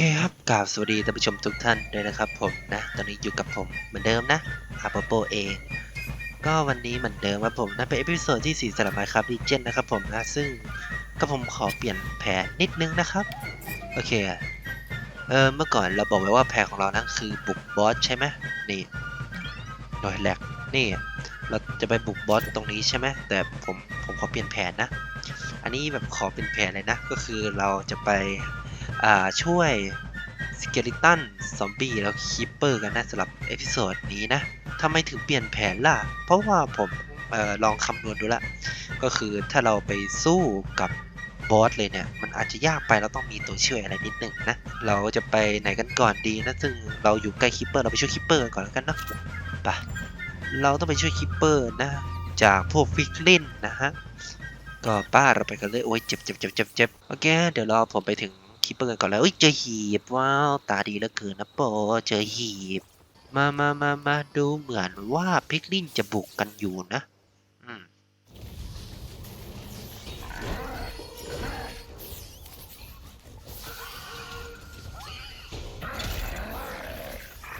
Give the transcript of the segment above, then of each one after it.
เคครับกราบสวัสดีท่านผู้ชมทุกท่านด้วยนะครับผมนะ ตอนนี้อยู่กับผมเหมือนเดิมนะอาปโปเองก็วันนี้เหมือนเดิมครับผมนะเป็นเอพิโซดที่4สำหรับ Minecraft Legend นะครับผมนะซึ่งก็ผมขอเปลี่ยนแผนนิดนึงนะครับ โอเคเออเมื่อก่อนเราบอกไว้ว่าแผนของเรานั้นคือบุกบอสใช่ไหมนี่โดยแหลกนี่เราจะไปบุกบอสตรงนี้ใช่ไหมแต่ผมผมขอเปลี่ยนแผนนะ อันนี้แบบขอเป็นแผนเลยนะ ก็คือเราจะไป ช่วยสเกลิตันซอมบี้แล้วคีปเปอร์กันนะสำหรับเอพิโซดนี้นะทำไมถึงเปลี่ยนแผนล่ะ เพราะว่าผมออลองคำนวณดูละ ก็คือถ้าเราไปสู้กับบอสเลยเนี่ย มันอาจจะยากไปเราต้องมีตัวช่วยอะไรนิดหนึ่งนะ เราจะไปไหนกันก่อนดีนะ ซึ่งเราอยู่ใกล้คิปเปอร์เราไปช่วยคิปเปอร์ก่อนแล้วกันเนาะไปเราต้องไปช่วยคิปเปอร์นะ จากพวกฟิกลินนะฮะ ก็ป้าเราไปกันเลย โอ้ยเจ็บเจ็บเจ็บเจ็บเจ็บโอเค เดี๋ยวรอผมไปถึง คิปเปอร์กันก่อนแล้วเอ้ยเจอหีบว้าวตาดีเหลือเกินนะโปเจอหีบ มามามามาดูเหมือนว่าพิกลินจะบุกกันอยู่นะ อืม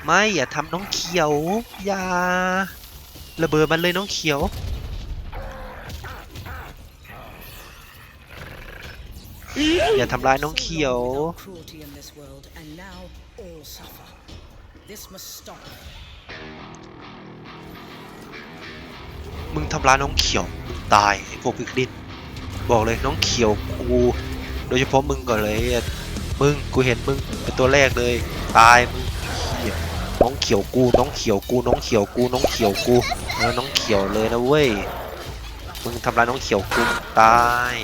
ไม่อย่าทำน้องเขียว อย่า ระเบิดมันเลยน้องเขียว อย่าทำร้ายน้องเขียว without cruelty in this world, and now all suffer. This must stop. มึงทำร้ายน้องเขียว มึงตายไอ้พวกพิกลินบอกเลยน้องเขียวกูโดยเฉพาะมึงก่อนเลยอะมึงกูเห็นมึงเป็นตัวแรกเลย ตายมึงเหี้ยน้องเขียวกู น้องเขียวกู น้องเขียวกู น้องเขียวกูเออน้องเขียวเลยนะเว้ย มึงทำร้ายน้องเขียวกูตาย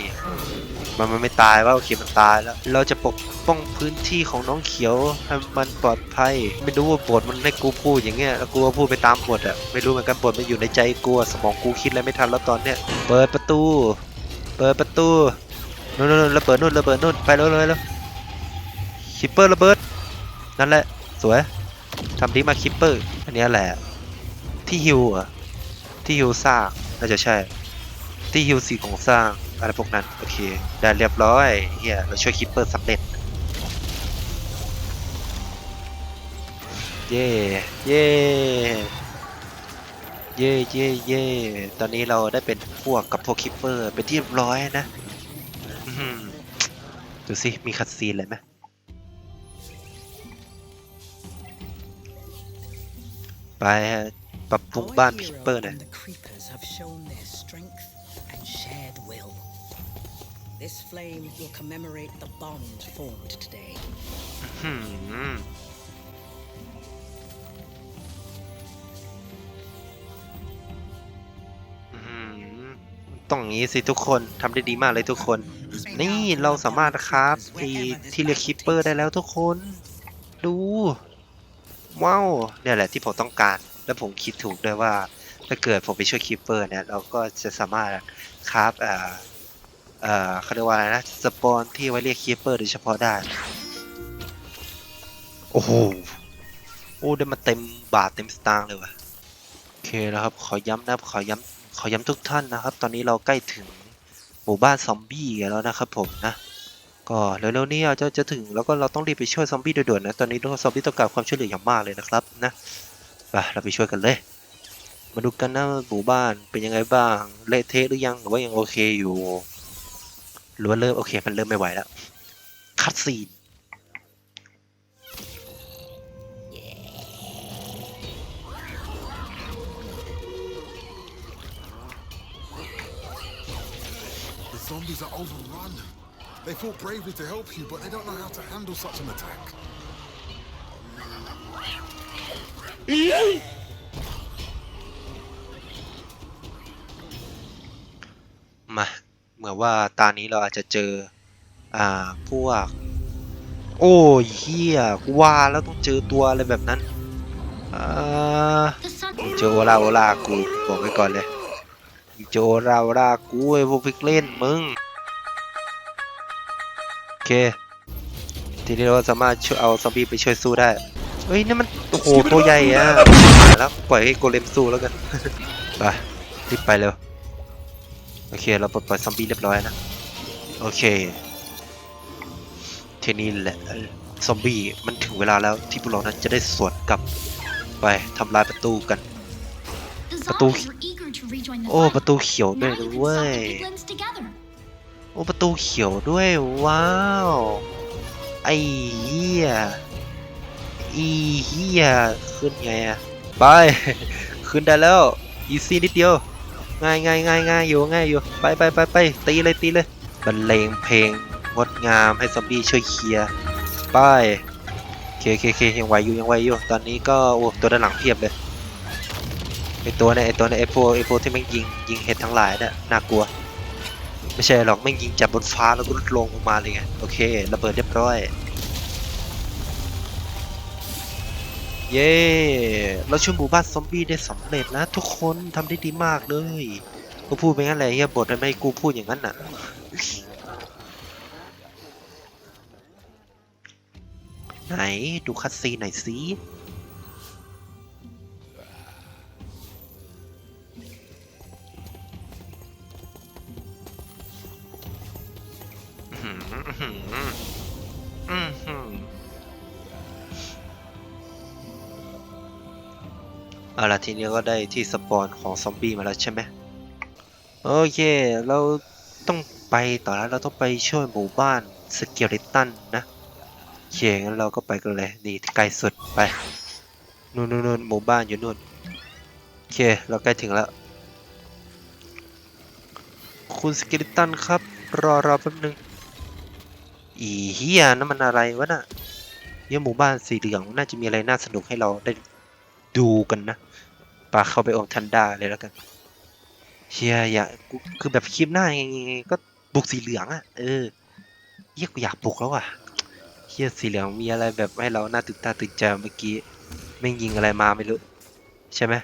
มันมันไม่ตายว่าโอเคมันตายแล้ว เราจะปกป้องพื้นที่ของน้องเขียวให้มันปลอดภัย ไม่รู้ว่าบทมันให้กูพูดอย่างเงี้ยแล้วกูก็พูดไปตามบทอะไม่รู้เหมือนกันบทมันอยู่ในใจกูสมองกูคิดอะไรไม่ทันแล้วตอนเนี้ยเปิดประตู เปิดประตูนู่นนู่นระเบิดนู่นระเบิดนู่นไปแล้วเลยแล้วคิปเปอร์ระเบิดนั่นแหละสวยทำดีมาคิปเปอร์อันนี้แหละที่ฮิวอะที่ฮิวซากน่าจะใช่ ที่ฮิวสีของสร้างอะไรพวกนั้น โอเค ได้เรียบร้อยเฮียเราช่วยคิปเปอร์สำเร็จ เย่เย่เย่เย่เย่ตอนนี้เราได้เป็นพวกกับพวกคิปเปอร์เป็นที่เรียบร้อยนะดูสิ มีคัดซีนอะไรไหมไปปรับปรุงบ้านคิปเปอร์หน่อย This flame will commemorate the bond formed today. ต้องอย่างนี้สิทุกคนทำได้ดีมากเลยทุกคน นี่เราสามารถคราฟไอ้ที่เรียกคิปเปอร์ได้แล้วทุกคน ดู ว้าวเนี่ยแหละที่ผมต้องการ แล้วผมคิดถูกด้วยว่า ถ้าเกิดผมไปช่วยคิปเปอร์เนี่ย เราก็จะสามารถคราฟเอ่อ เอ่อเขาเรียกว่าอะไรนะสปอนที่ไว้เรียกคิปเปอร์โดยเฉพาะได้ โอ้โหโอ้ได้มาเต็มบาทเต็มสตางค์เลยว่ะโอเคนะครับขอย้ำนะครับขอย้ำขอย้ำทุกท่านนะครับ ตอนนี้เราใกล้ถึงหมู่บ้านซอมบี้กันแล้วนะครับผมนะก็เร็วๆนี้อาจจะจะถึงแล้วก็เราต้องรีบไปช่วยซอมบี้ด่วนๆนะตอนนี้ซอมบี้ต้องการความช่วยเหลืออย่างมากเลยนะครับนะไปเราไปช่วยกันเลย มาดูกันนะหมู่บ้านเป็นยังไงบ้างเละเทะหรือยังหรือว่ายังโอเคอยู่ หรือว่าเริ่มโอเค มันเริ่มไม่ไหวแล้ว คัดซีน The zombies are overrun. They fought bravely to help you, but they don't know how to handle such an attack. มา เหมือนว่าตานี้เราอาจจะเจอ อ่า พวก โอ้ยเฮียกูว่าแล้วต้องเจอตัวอะไรแบบนั้น อ่า เจอโอลาโอลากูบอกไว้ก่อนเลย เจอโอลาโอลากูไอ้พวกพิกเล่นมึง โอเค ทีนี้เราสามารถช่วยเอาซอมบี้ไปช่วยสู้ได้เฮ้ยนี่มันโอ้โหตัวใหญ่อะแล้วปล่อยให้โกเลมสู้แล้วกัน ไปรีบไปเร็ว โอเค เราปลดปล่อยซอมบี้เรียบร้อยนะ โอเค ทีนี้แหละซอมบี้มันถึงเวลาแล้วที่พวกเรานั้นจะได้สวนกลับไปทำลายประตูกัน The But those- zombies were eager to rejoin the โอ้ ประตูเขียวด้วยเว้ย โอ้ ประตูเขียวด้วย ว้าว ไอ้เหี้ยอีเหี้ยขึ้นไงอะไป ขึ้นได้แล้ว อีซี่นิดเดียว ง่ายง่ายง่ายง่ายอยู่ง่ายอยู่ไปไปไปไปตีเลยตีเลยบรรเลงเพลงงดงามให้ซอมบี้ช่วยเคลียร์ไปเคเคเคยังไหวอยู่ยังไหวอยู่ตอนนี้ก็โอ้ตัวด้านหลังเพียบเลยไอตัวเนี่ยไอตัวเนี่ยไอพวกไอพวกที่ม่งยิงยิงเห็ดทั้งหลายเนี่ยน่ากลัว ไม่ใช่หรอกแม่ยิงจากบนฟ้าแล้วก็ลงลงมาเลยไงโอเคระเบิดเรียบร้อย เย้เราช่วยหมู่บ้านซอมบี้ได้สำเร็จนะ ทุกคนทำได้ดีมากเลยกูพูดไปงั้นแหละเฮียบททำไมกูพูดอย่างนั้นน่ะไหนดูคัสซีไหนสิ เอาละทีนี้ก็ได้ที่สปอนของซอมบี้มาแล้วใช่ไหมโอเค เราต้องไปต่อแล้วเราต้องไปช่วยหมู่บ้านสเกลิตันนะโอเคงั้นเราก็ไปกันเลยนี่ไกลสุดไปนู่นนู่นหมู่บ้านอยู่นู่นโอเคเราใกล้ถึงแล้ว คุณสเกลิตันครับ รอรอแป๊บนึงอีเฮียนั่นมันอะไรวะน่ะเนี่ยหมู่บ้านสีเหลืองน่าจะมีอะไรน่าสนุกให้เราได้ ดูกันนะปาเข้าไปองทันดาเลยแล้วกันเชียอย่ากูคือแบบคลิปหน้าไงไงไงก็บุกสีเหลืองอะ เออเฮียกูอยากบุกแล้วอะเฮียสีเหลืองมีอะไรแบบให้เราน่าตื่นตาตื่นใจเมื่อกี้แม่งยิงอะไรมาไม่รู้ ใช่ไหม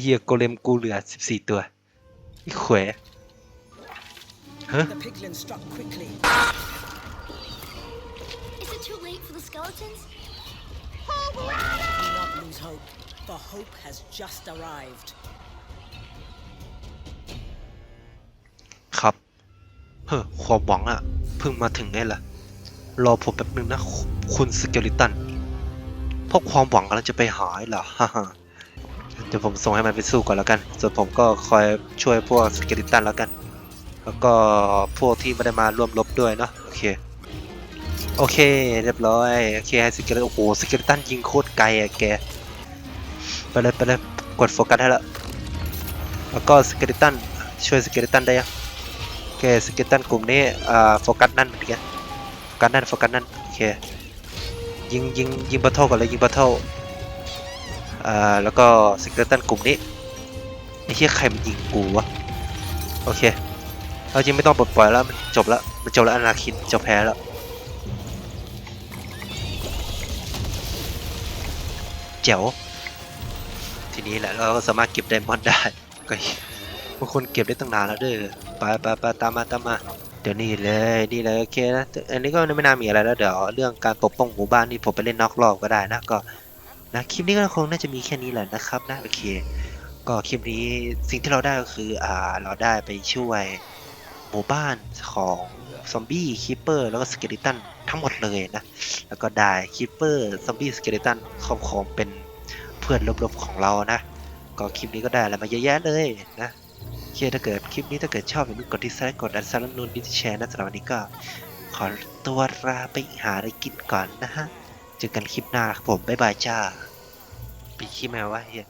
เฮียโกเลมกูเหลือสิบสี่ตัวไอ้เขว The piglin Do not lose hope, for hope has just arrived. ครับ เฮ้อความหวังอะเพิ่งมาถึงไงล่ะ รอผมแป๊บนึงนะ คุณสเกลิตันพราะความหวังกำลังจะไปหายเหรอฮ่าฮ่าเดี๋ยวผมส่งให้มันไปสู้ก่อนแล้วกัน ส่วนผมก็คอยช่วยพวกสเกลิตันแล้วกัน แล้วก็พวกที่ไม่ได้มาร่วมรบด้วยเนาะ โอเค โอเค เรียบร้อยโอเคสเกลิตันโอ้โหสเกลตันยิงโคตรไกลอะแกไปเลยไปเลยกดโฟกัสให้ล้วแล้วก็สเกลตันช่วยสเกลตันได้ยังโอเคสเกตตันกลุ่มนี้อ่าโฟกัสนั่นเหมือนกันโฟกัสนั่นโฟกัสนั่นโอเคยิงยิงยิงบัตเทิลก่อนเลยยิงบัตเทิลอ่าแล้วก็สเกตตันกลุ่มนี้ไอ้เหี้ยใครมันยิงกูวะโอเคเอาจริงไม่ต้องปลดปล่อยแล้วมันจบแล้วมันจบแล้วอนาคินจบแพ้แล้ว เจ๋วทีนี้แหละเราก็สามารถเก็บไดมอนด์ได้ก็บางคนเก็บได้ตั้งนานแล้วเด้อไปไปไปตามมาตามมาเดี๋ยวนี่เลยนี่เลยโอเคนะอันนี้ก็ไม่น่ามีอะไรแล้วเดี๋ยวเรื่องการปกป้องหมู่บ้านนี่ผมไปเล่นนอกรอบก็ได้นะก็นะคลิปนี้ก็คงน่าจะมีแค่นี้แหละนะครับนะโอเค ก็คลิปนี้สิ่งที่เราได้ก็คืออ่าเราได้ไปช่วยหมู่บ้านของ ซอมบี้คิปเปอร์แล้วก็สเกลิตันทั้งหมดเลยนะ แล้วก็ได้คิปเปอร์ซอมบี้สเกลิตันครอบครองเป็นเพื่อนรบๆของเรานะ ก็คลิปนี้ก็ได้อะไรมาเยอะแยะเลยนะโอเคถ้าเกิดคลิปนี้ถ้าเกิดชอบอย่าลืมกดที่ไซค์กดอันซับนูนดิสแชร์นะสำหรับวันนี้ก็ขอตัวลาไปหาอะไรกินก่อนนะฮะ เจอกันคลิปหน้าครับผม บ๊ายบายจ้าปีขี้แมววะเฮีย